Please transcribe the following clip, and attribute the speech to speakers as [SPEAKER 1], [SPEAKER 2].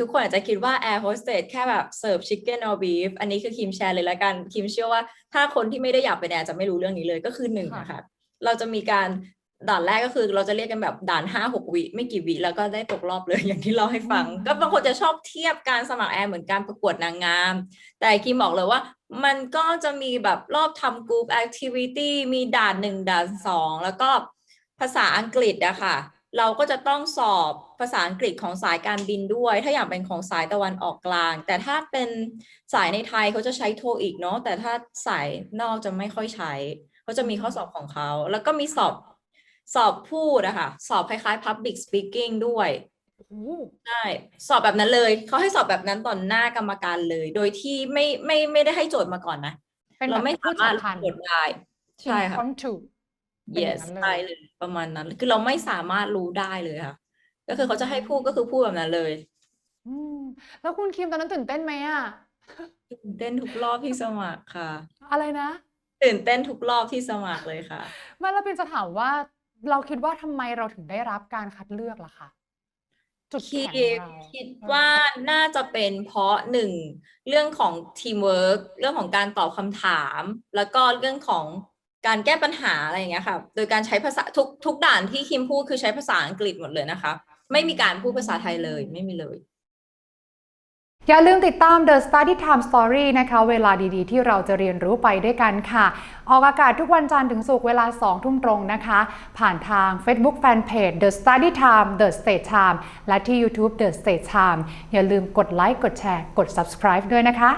[SPEAKER 1] ทุกคนอาจจะคิดว่า Air Hostess แค่แบบเสิร์ฟ Chicken or Beef อันนี้คือคิมแชร์เลยละกัน คิมเชื่อว่าถ้าคนที่ไม่ได้อยากเป็นแอร์จะไม่รู้เรื่องนี้เลยก็คือหนึ่ง
[SPEAKER 2] ค่ะ
[SPEAKER 1] นะคะเราจะมีการด่านแรกก็คือเราจะเรียกกันแบบด่านห้าหกวิไม่กี่วิแล้วก็ได้ตกรอบเลยอย่างที่เราให้ฟัง ก็บางคนจะชอบเทียบการสมัครแอร์เหมือนการประกวดนางงาม แต่คิมบอกเลยว่ามันก็จะมีแบบรอบทำกรุ๊ปแอคทิวิตี้มีด่านหนึ่งด่านสองแล้วก็ภาษาอังกฤษอะค่ะ เราก็จะต้องสอบภาษาอังกฤษของสายการบินด้วย ถ้าอย่างเป็นของสายตะวันออกกลาง แต่ถ้าเป็นสายในไทยเขาจะใช้โทอีกเนาะแต่ถ้าสายนอกจะไม่ค่อยใช้เขาจะมีข้อสอบของเขา แล้วก็มีสอบสอบพูดอะค่ะสอบคล้ายๆ public speaking ด้วย
[SPEAKER 2] โอ้โห
[SPEAKER 1] ใช่สอบแบบนั้นเลย เขาให้สอบแบบนั้นต่อหน้ากรรมการเลย โดยที่ไม่ไม่ไม่ได้ให้โจทย์มาก่อนนะ
[SPEAKER 2] เป็นแบ
[SPEAKER 1] เรา
[SPEAKER 2] บ
[SPEAKER 1] ไม่
[SPEAKER 2] พู
[SPEAKER 1] สา
[SPEAKER 2] ด
[SPEAKER 1] มารถ
[SPEAKER 2] ฉับพลัน
[SPEAKER 1] กดได้ใช่ค่ะ yes
[SPEAKER 2] นั้นเลย
[SPEAKER 1] ใช่เลยประมาณนั้น คือเราไม่สามารถรู้ได้เลยค่ะ ก็คือเขาจะให้พูดก็คือพูดแบบนั้นเลย
[SPEAKER 2] อืม แล้วคุณคิมตอนนั้นตื่นเต้นไหมอะ
[SPEAKER 1] ตื่นเต้นทุกรอบที่สมัครค่ะ
[SPEAKER 2] อะไรนะ
[SPEAKER 1] ตื่นเต้นทุกรอบที่สมัครเลยค่ะ
[SPEAKER 2] ไมาแล้วเป็นจะถามว่าเราคิดว่าทำไมเราถึงได้รับการคัดเลือกล่ะคะจุด
[SPEAKER 1] คิ
[SPEAKER 2] แข็ง
[SPEAKER 1] ด
[SPEAKER 2] ของเรา
[SPEAKER 1] คิด
[SPEAKER 2] เออ
[SPEAKER 1] ว่าน่าจะเป็นเพราะหนึ่งเรื่องของทีมเวิร์กเรื่องของการตอบคำถาม แล้วก็เรื่องของ การแก้ปัญหาอะไรอย่างเงี้ยค่ะ โดยการใช้ภาษาทุกทุกด่านที่คิมพูดคือใช้ภาษาอังกฤษหมดเลยนะคะ ไม่มีการพูดภาษาไทยเลยไม่มีเลย
[SPEAKER 2] อย่าลืมติดตาม The Study Time Story นะคะ เวลาดีๆ ที่เราจะเรียนรู้ไปด้วยกันค่ะ ออกอากาศทุกวันจันทร์ถึงศุกร์เวลา 2 ทุ่มตรงนะคะ ผ่านทาง Facebook Fanpage The Study Time The State Time และที่ YouTube The State Time อย่าลืมกดไลค์กดแชร์กด subscribe ด้วยนะคะ